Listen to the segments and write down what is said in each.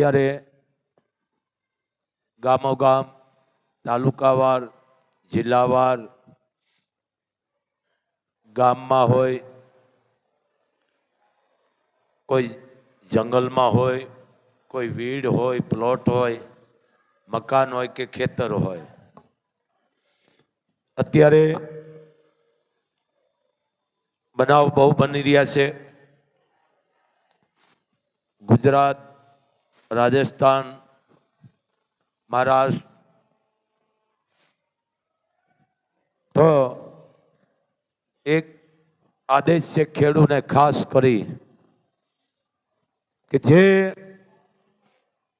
અત્યારે ગામોગામ, તાલુકાવાર, જિલ્લાવાર, ગામમાં હોય, કોઈ જંગલમાં હોય, કોઈ વીડ હોય, પ્લોટ હોય, મકાન હોય કે ખેતર હોય. અત્યારે બનાવ બહુ બની રહ્યા છે. ગુજરાત રાજસ્થાન, મહારાષ્ટ્ર. તો એક આદેશ છે ખેડૂને ખાસ કરી કે જે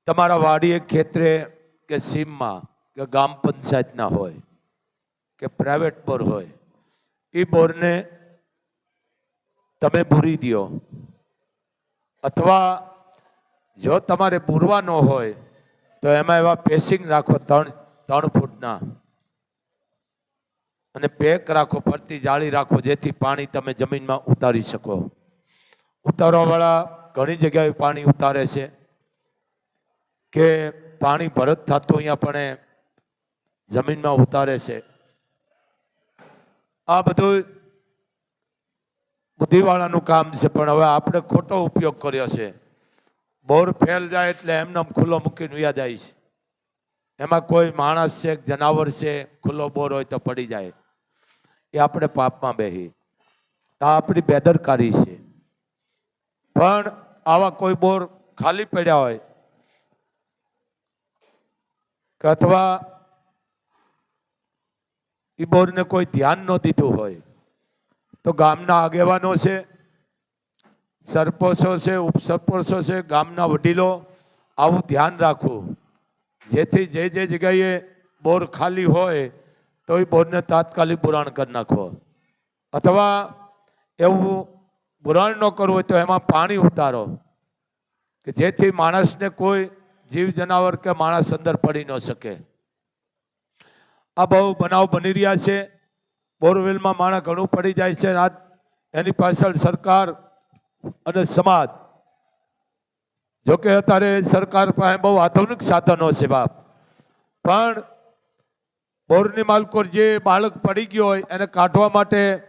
તમારા વાડીએ ખેતરે કે સીમમાં કે ગામ પંચાયતના હોય કે પ્રાઇવેટ બોર હોય, એ બોરને તમે ભૂરી દ્યો. અથવા જો તમારે પૂરવા ન હોય, તો એમાં એવા પેસિંગ રાખો ત્રણ ત્રણ ફૂટના. અને પેક રાખો, ફરતી જાળી રાખો, જેથી પાણી તમે જમીનમાં ઉતારી શકો. ઉતારવાવાળા ઘણી જગ્યાએ પાણી ઉતારે છે કે પાણી ભરત થતું અહીંયા પણ જમીનમાં ઉતારે છે. આ બધું બુદ્ધિવાળાનું કામ છે, પણ હવે આપણે ખોટો ઉપયોગ કર્યો છે. બોર ફેલ જાય એટલે એમને ખુલ્લો મૂકીને વ્યા જાય છે. એમાં કોઈ માણસ છે જનાવર છે, ખુલ્લો બોર હોય તો પડી જાય. એ આપણે પાપમાં બેહી આ આપણી બેદરકારી છે. પણ આવા કોઈ બોર ખાલી પડ્યા હોય કે અથવા એ બોરને કોઈ ધ્યાન ન દીધું હોય, તો ગામના આગેવાનો છે સરપંચો છે ઉપસરપંચો છે, ગામના વડીલો, આવું ધ્યાન રાખવું જેથી જે જે જગ્યાએ બોર ખાલી હોય તો એ બોરને તાત્કાલિક બુરાણ કરી નાખવો અથવા એવું બુરાણ ન કરવું હોય તો એમાં પાણી ઉતારો. કે જેથી માણસને કોઈ જીવ જનાવર કે માણસ અંદર પડી ન શકે. આ બહુ બનાવ બની રહ્યા છે. બોરવેલમાં માણસ ઘણું પડી જાય છે. આ એની પાછળ સરકાર અને સમાજ. જોકે અત્યારે સરકાર પાસે બહુ આધુનિક સાધનો છે બાપ. પણ બોરની માલકોર જે બાળક પડી ગયો હોય એને કાઢવા માટે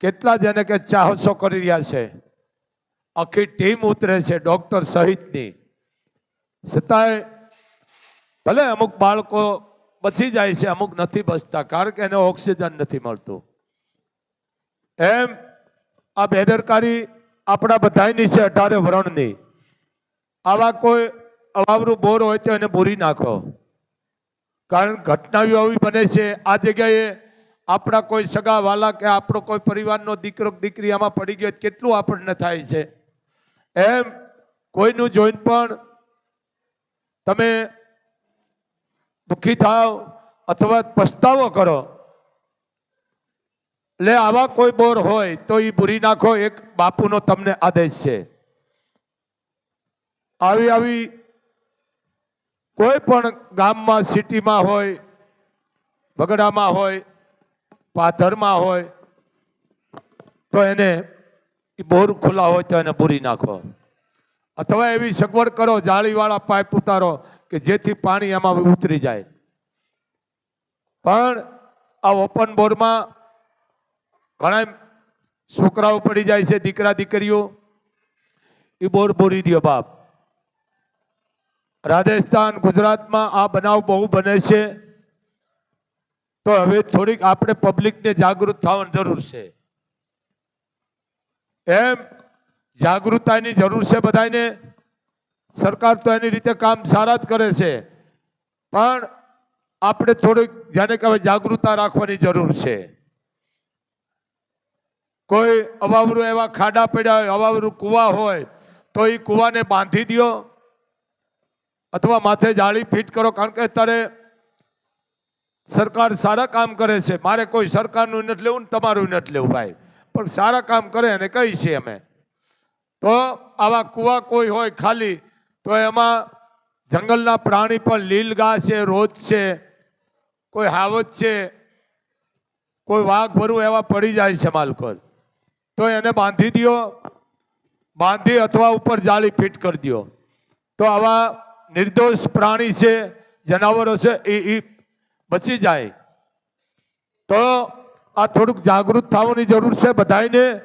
કેટલા જેને કે ચાહસો કરી રહ્યા છે. આખી ટીમ ઉતરે છે ડોક્ટર સહિતની. છતાંય ભલે અમુક બાળકો બચી જાય છે, અમુક નથી બચતા, કારણ કે એને ઓક્સિજન નથી મળતું. એમ આ બેદરકારી આપણા બધાની છે અઢારે વરણની. આવા કોઈ અવાવરું બોર હોય તો એને બોરી નાખો. કારણ ઘટનાઓ આવી બને છે. આ જગ્યાએ આપણા કોઈ સગા વાલા કે આપણો કોઈ પરિવારનો દીકરો દીકરી આમાં પડી ગયો કેટલું આપણને થાય છે. એમ કોઈનું જોઈને પણ તમે દુઃખી થાવ અથવા પસ્તાવો કરો. એટલે આવા કોઈ બોર હોય તો એ ભૂરી નાખો, એક બાપુનો તમને આદેશ છે. આવી આવી કોઈ પણ ગામમાં, સિટીમાં હોય બગડામાં હોય પાથરમાં હોય, તો એને બોર ખુલ્લા હોય તો એને પૂરી નાખો. અથવા એવી સગવડ કરો, જાળીવાળા પાઇપ ઉતારો કે જેથી પાણી એમાં ઉતરી જાય. પણ આ ઓપન બોરમાં ઘણા છોકરાઓ પડી જાય છે, દીકરા, દીકરીઓ. એ બોર બોરી દો બાપ. રાજસ્થાન, ગુજરાતમાં આ બનાવ બહુ બને છે. તો હવે થોડીક આપણે પબ્લિકને જાગૃત થવાની જરૂર છે. એમ જાગૃતતાની જરૂર છે બધાને સરકાર તો એની રીતે કામ સારા જ કરે છે. પણ આપણે થોડીક જેને કહેવાય જાગૃતતા રાખવાની જરૂર છે. કોઈ અવાવરું એવા ખાડા પડ્યા હોય, અવાવરું કૂવા હોય, તો એ કૂવાને બાંધી દો અથવા માથે જાળી ફિટ કરો, કારણ કે અત્યારે સરકાર સારા કામ કરે છે. મારે કોઈ સરકારનું નથી લેવું ને તમારું નથી લેવું ભાઈ. પણ સારા કામ કરે અને કહી છે અમે. તો આવા કૂવા કોઈ હોય ખાલી, તો એમાં જંગલના પ્રાણી પણ લીલ છે, રોજ છે, કોઈ હાવત છે, કોઈ વાઘ ભરવું એવા પડી જાય છે માલકોર તો એને બાંધી દો બાંધી અથવા ઉપર જાળી ફિટ કરી દો તો આવા નિર્દોષ પ્રાણી છે, જનાવરો છે, એ એ બચી જાય. તો આ થોડુંક જાગૃત થવાની જરૂર છે બધાને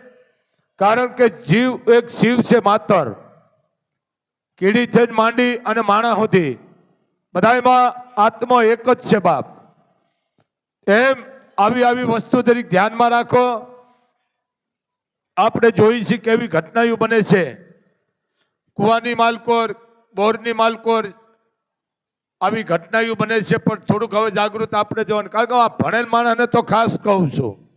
કારણ કે જીવ એક શિવ છે માતર. કીડી છે માંડી અને માણા સુધી. બધામાં આત્મા એક જ છે બાપ. એમ આવી આવી વસ્તુ તરીકે ધ્યાનમાં રાખો. આપણે જોઈ છે કેવી ઘટનાઓ બને છે. કુવાની માલકોર, બોરની માલકોર, આવી ઘટનાઓ બને છે, પણ થોડુંક હવે જાગૃત આપણે જોવાનું. કારણ કે આ ભણેલ માણસને તો ખાસ કહું છું.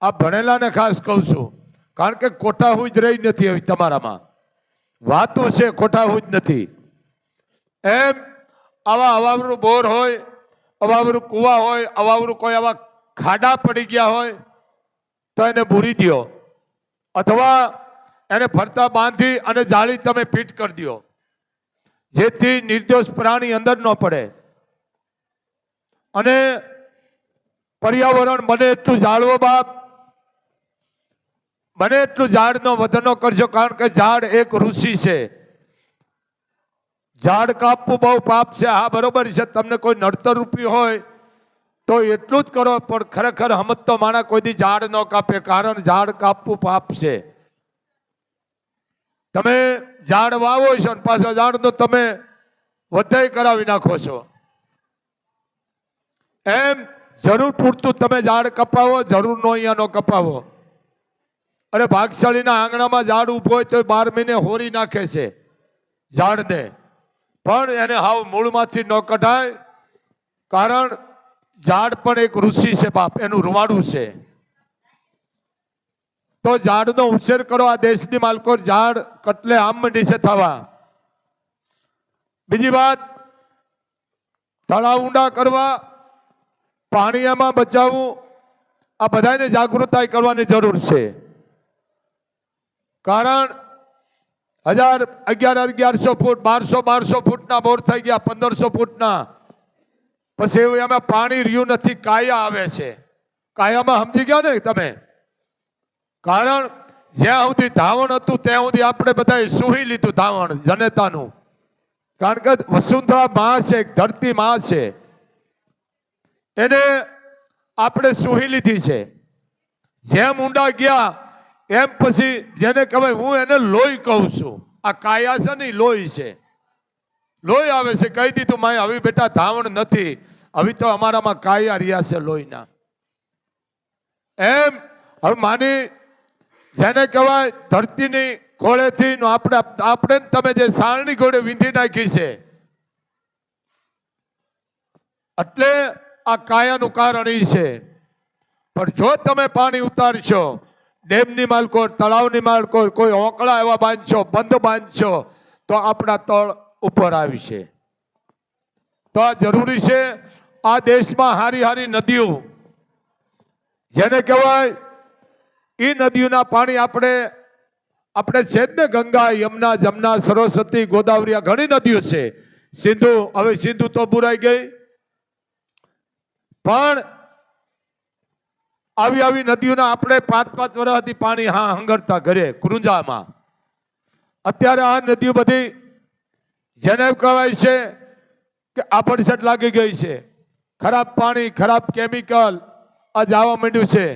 આ ભણેલાને ખાસ કહું છું. કારણ કે ખોટા હું જ રહી નથી હવે તમારામાં. વાતો છે, ખોટા હું જ નથી. એમ આવા અવાવરું બોર હોય, અવાવરું કૂવા હોય, અવાવરું કોઈ આવા ખાડા પડી ગયા હોય તો એને ભૂરી દ્યો. અથવા એને ફરતા બાંધી અને જાળી તમે પીટ કરી દ્યો. જેથી નિર્દોષ પ્રાણી અંદર ન પડે. અને પર્યાવરણ બને એટલું જાળવો બાપ. બને એટલું ઝાડનો વધનો કરજો, કારણ કે ઝાડ એક ઋષિ છે. ઝાડ કાપવું બહુ પાપ છે. હા, બરોબર છે. તમને કોઈ નડતર રૂપી હોય તો એટલું જ કરો, પણ ખરેખર હમત તો માણા કોઈ દી ઝાડ ન કાપે, કારણ ઝાડ કાપવું પાપ છે. તમે ઝાડ વાવો છો અને પાછા ઝાડનો તમે વધારે કરાવી નાખો છો. એમ જરૂર પૂરતું તમે ઝાડ કપાવો, જરૂર નો અહીંયા નો કપાવો. અરે ભાગશાળીના આંગણામાં ઝાડ ઊભો હોય તો બાર મહિને હોરી નાખે છે ઝાડને. પણ એને હાવ મૂળમાંથી ન કઢાય, કારણ ઝાડ પણ એક ઋષિ છે બાપ, એનું રૂવાડું છે. તો ઝાડનો ઉછેર કરો આ દેશની માલકો ઝાડ કટલે આમ મંડી છે થવા. બીજી વાત, તળાવ ઊંડા કરવા પાણીમાં બચાવવું, આ બધાને જાગૃતતા કરવાની જરૂર છે. કારણ, હજાર અગિયાર અગિયારસો ફૂટ, બારસો બારસો ફૂટના બોર થઈ ગયા, પંદરસો ફૂટના. પછી એવું એમાં પાણી રહ્યું નથી, કાયા આવે છે. કાયામાં સમજી ગયા ને તમે? કારણ જ્યાં સુધી ધાવણ હતું, ત્યાં સુધી આપણે બધાએ સુહી લીધું ધાવણ, જનતાનું. કારણ કે વસુંધરા માં છે ધરતી માં છે. એને આપણે સુહી લીધી છે. જેમ ઊંડા ગયા, એમ પછી જેને કહેવાય હું એને લોહી કહું છું. આ કાયા છે ને લોહી છે. લોહી આવે છે, કહી દીધું, માય આવી બેટા ધાવણ નથી. હવે તો અમારામાં કાયા રહ્યા છે લોહીના. એમ, હવે માની, જેને કહેવાય, ધરતીની ખોળેથી નો આપણે આપણે તમે જે સારણી ઘોડે વીંધી નાખી છે, એટલે આ કાયાનું કારણ એ છે. પણ જો તમે પાણી ઉતારશો, ડેમની માલકો, તળાવની માલકો, કોઈ ઓકળા એવા બાંધશો, બંધ બાંધશો, તો આપણા તળ ઉપર આવી છે. તો આ જરૂરી છે, આ દેશમાં હારી હારી નદીઓ. જેને કહેવાય એ નદીઓના પાણી આપણે આપણે છે જ ને ગંગા, યમુના, જમના, સરસ્વતી, ગોદાવરી, આ ઘણી નદીઓ છે. સિંધુ, હવે સિંધુ તો બુરાઈ ગઈ. પણ આવી આવી નદીઓના આપણે પાંચ પાંચ વર્ષથી પાણી હા હંગરતા ઘરે, કુરુંજામાં. અત્યારે આ નદીઓ બધી જેને કહેવાય છે કે આભડછટ લાગી ગઈ છે. ખરાબ પાણી, ખરાબ કેમિકલ આ જવા માંડ્યું છે.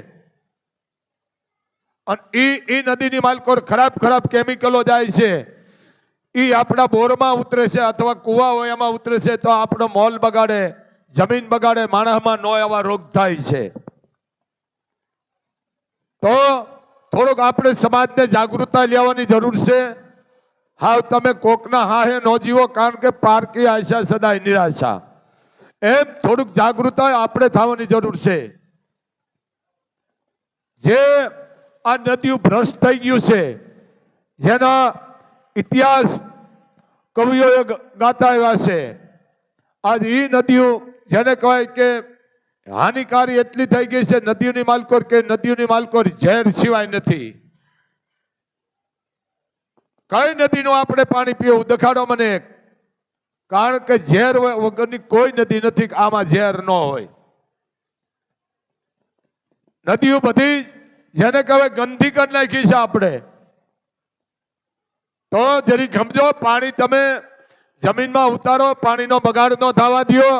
અને એ એ નદીની માલકોર ખરાબ ખરાબ કેમિકલો જાય છે. એ આપણા બોરમાં ઉતરે છે અથવા કુવા હોય એમાં ઉતરે છે તો આપણો મોલ બગાડે, જમીન બગાડે, માણસમાં નો એવા રોગ થાય છે. તો થોડુંક આપણે સમાજને જાગૃતતા લેવાની જરૂર છે. હાવ તમે કોકના હાહે ન જીવો કારણ કે પારકી આશા સદાય નિરાશા. એમ થોડુંક જાગૃત આપણે થવાની જરૂર છે. જે આ નદીઓ ભ્રષ્ટ થઈ ગયું છે, જેના ઇતિહાસ કવિઓએ ગાતા આવ્યા છે. આજ એ નદીઓ જેને કહેવાય કે હાનિકારી એટલી થઈ ગઈ છે, નદીઓની માલકોર કે નદીઓની માલકોર ઝેર સિવાય નથી. કઈ નદીનું આપણે પાણી પીવું? દેખાડો મને. કારણ કે ઝેર વગરની કોઈ નદી નથી, આમાં ઝેર ન હોય. નદીઓ બધી જેને કહેવાય ગંદી કરી નાખી છે આપણે. તો જરી સમજો, પાણી તમે જમીનમાં ઉતારો, પાણીનો બગાડ ન થવા દ્યો.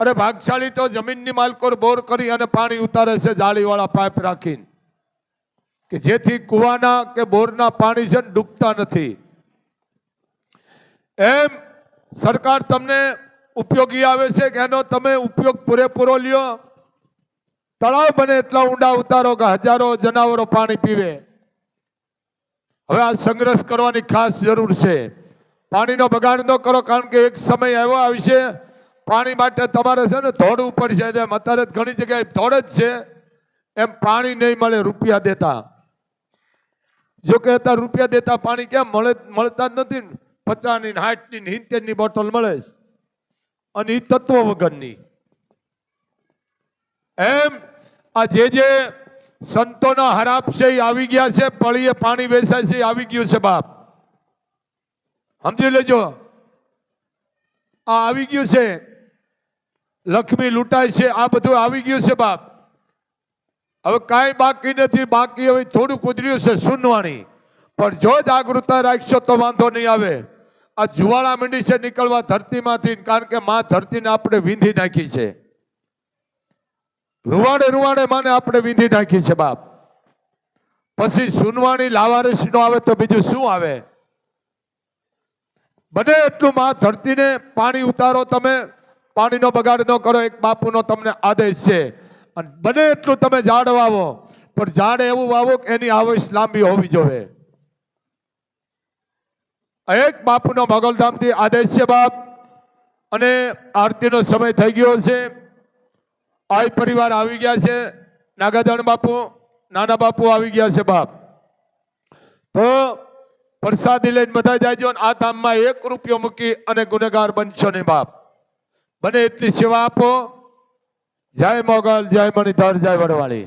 અરે ભાગશાળી તો જમીનની માલકોર બોર કરી અને પાણી ઉતારે છે, જાળીવાળા પાઇપ રાખીને. કે જેથી કુવાના કે બોરના પાણી છે ડૂબતા નથી. એમ સરકાર તમને ઉપયોગી આવે છે કે એનો તમે ઉપયોગ પૂરેપૂરો લ્યો. તળાવ બને એટલા ઊંડા ઉતારો કે હજારો જનાવરો પાણી પીવે. હવે આ સંઘર્ષ કરવાની ખાસ જરૂર છે. પાણીનો બગાડ ન કરો કારણ કે એક સમય એવો આવશે, પાણી માટે તમારે છે ને દોડવું પડશે જેમ અત્યારે ઘણી જગ્યાએ દોડ જ છે, એમ પાણી નહીં મળે રૂપિયા દેતા. જો કે રૂપિયા દેતા પાણી કેમ મળે મળતા જ નથી પચાસની હાઠની સાઠની ને સિત્તેરની બોટલ મળે છે. અને એ તત્વ વગરની. એમ આ જે જે સંતોના હરાપ છે એ આવી ગયા છે, પળીએ પાણી વેચાય છે આવી ગયું છે બાપ. સમજી લેજો. આ આવી ગયું છે. લક્ષ્મી લૂંટાય છે, આ બધું આવી ગયું છે બાપ. હવે કાંઈ બાકી નથી, બાકી હવે થોડું કુદર્યું છે સુનવાણી. પણ જો જાગૃતતા રાખશો તો વાંધો નહીં આવે. આ જુવાળા મંડી છે નીકળવા ધરતીમાંથી, કારણ કે માં ધરતીને આપણે વીંધી નાખી છે. રૂવાડે રૂવાડે માને આપણે વીંધી નાખી છે બાપ. પછી સુનવાણી લાવારીસ નો આવે તો બીજું શું આવે? બને એટલું માં ધરતીને પાણી ઉતારો તમે. પાણીનો બગાડ ન કરો, એક બાપુનો તમને આદેશ છે. અને બને એટલું તમે ઝાડ વાવો. પણ ઝાડ એવું વાવો કે એની આવશ લાંબી હોવી જોઈએ. એક બાપુનો મગલધામથી આદેશ છે બાપ. અને આરતીનો સમય થઈ ગયો છે. આય પરિવાર આવી ગયા છે. નાગાજણ બાપુ, નાના બાપુ આવી ગયા છે બાપ. તો પ્રસાદી લઈને બધા અને આ ધામમાં એક રૂપિયો મૂકી અને ગુનેગાર બનશો નહીં બાપ. બને એટલી સેવા આપો. જય મોગલ જય મણિધર જય વડવાળી